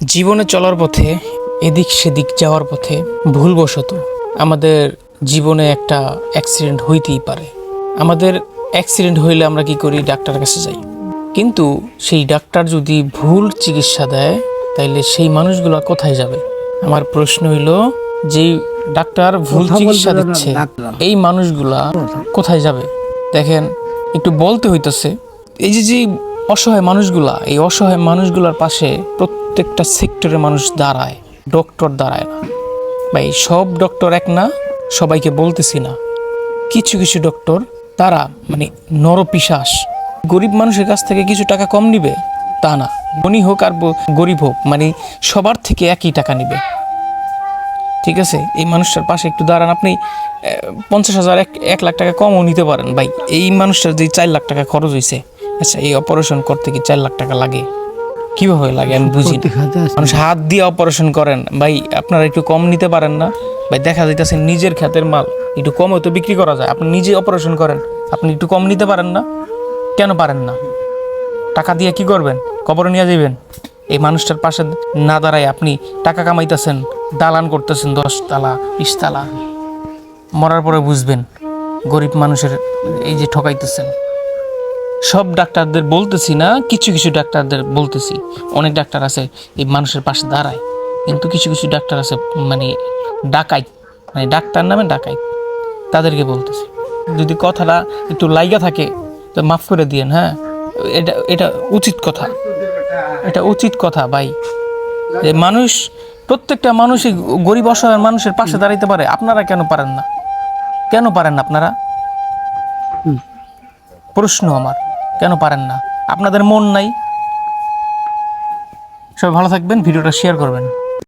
জীবনে চলার পথে এদিক সেদিক যাওয়ার পথে ভুলবশত আমাদের জীবনে একটা অ্যাক্সিডেন্ট হইতেই পারে। আমাদের অ্যাক্সিডেন্ট হইলে আমরা কি করি? ডাক্তারের কাছে যাই। কিন্তু সেই ডাক্তার যদি ভুল চিকিৎসা দেয় তাইলে সেই মানুষগুলো কোথায় যাবে? আমার প্রশ্ন হইল যে ডাক্তার ভুল চিকিৎসা দিচ্ছে এই মানুষগুলা কোথায় যাবে? দেখেন একটু বলতে হইতেছে এই যে যে অসহায় মানুষগুলা, এই অসহায় মানুষগুলার পাশে প্রত্যেকটা সেক্টরের মানুষ দাঁড়ায় ডক্টর দাঁড়ায় না। ভাই, সব ডক্টর এক না, সবাইকে বলতেছি না। কিছু কিছু ডক্টর তারা মানে নরপিশাস। গরিব মানুষের কাছ থেকে কিছু টাকা কম নিবে, তা না। ধনী হোক আর গরিব হোক মানে সবার থেকে একই টাকা নিবে। ঠিক আছে? এই মানুষটার পাশে একটু দাঁড়ান। আপনি পঞ্চাশ হাজার এক এক লাখ টাকা কমও নিতে পারেন। ভাই, এই মানুষটার যে চার লাখ টাকা খরচ হয়েছে আচ্ছা এই অপারেশন করতে কি চার লাখ টাকা লাগে? কীভাবে লাগে? আমি বুঝি। মানুষ হাত দিয়ে অপারেশন করেন। ভাই আপনারা একটু কম নিতে পারেন না? ভাই দেখা যাইতেছে নিজের ক্ষেতের মাল। একটু কমও তো বিক্রি করা যায়। আপনি নিজে অপারেশন করেন। আপনি একটু কম নিতে পারেন না? কেন পারেন না? টাকা দিয়ে কি করবেন? কবরে নিয়ে যাবেন এই মানুষটার পাশে না দাঁড়ায় আপনি টাকা কামাইতেছেন দালান করতেছেন দশ তালা বিশ তালা মরার পরে বুঝবেন গরিব মানুষের এই যে ঠকাইতেছেন। সব ডাক্তারদের বলতেছি না কিছু কিছু ডাক্তারদের বলতেছি। অনেক ডাক্তার আছে এই মানুষের পাশে দাঁড়ায় কিন্তু কিছু কিছু ডাক্তার আছে মানে ডাকাই মানে ডাক্তার নামে ডাকাই তাদেরকে বলতেছি। যদি কথাটা একটু লাইগা থাকে তো মাফ করে দিয়েন হ্যাঁ? এটা এটা উচিত কথা। এটা উচিত কথা ভাই। যে মানুষ প্রত্যেকটা মানুষই গরিব অসহায় মানুষের পাশে দাঁড়াইতে পারে আপনারা কেন পারেন না? কেন পারেন না আপনারা? প্রশ্ন আমার। কেন পারেন না? আপনাদের মন নাই। সবাই ভালো থাকবেন ভিডিওটা শেয়ার করবেন।